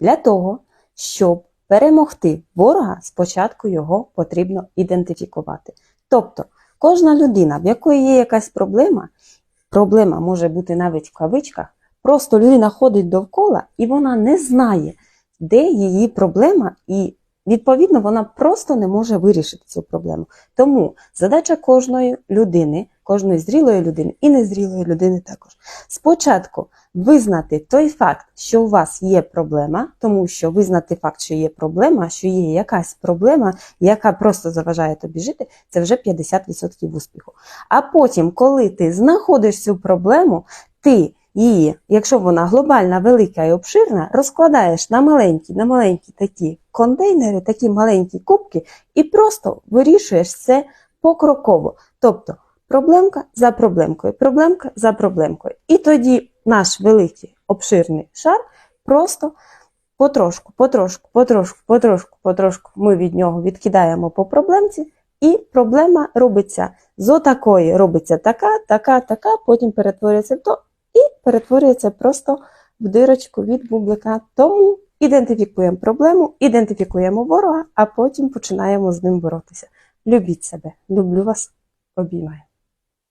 Для того, щоб перемогти ворога, спочатку його потрібно ідентифікувати. Тобто, кожна людина, в якої є якась проблема, проблема може бути навіть в кавичках, просто людина ходить довкола і вона не знає, де її проблема, і відповідно вона просто не може вирішити цю проблему. Тому задача кожної людини, кожної зрілої людини і незрілої людини також. Спочатку визнати той факт, що у вас є проблема, тому що визнати факт, що є проблема, що є якась проблема, яка просто заважає тобі жити, це вже 50% успіху. А потім, коли ти знаходиш цю проблему, ти її, якщо вона глобальна, велика і обширна, розкладаєш на маленькі, на маленькі такі контейнери, такі маленькі кубки, і просто вирішуєш це покроково. Тобто проблемка за проблемкою, проблемка за проблемкою. І тоді наш великий обширний шар просто потрошку, потрошку, потрошку, потрошку, потрошку ми від нього відкидаємо по проблемці, і проблема робиться з отакої, робиться така, така, така, потім перетворюється в то і перетворюється просто в дирочку від бублика. Тому ідентифікуємо проблему, ідентифікуємо ворога, а потім починаємо з ним боротися. Любіть себе, люблю вас, обіймаю.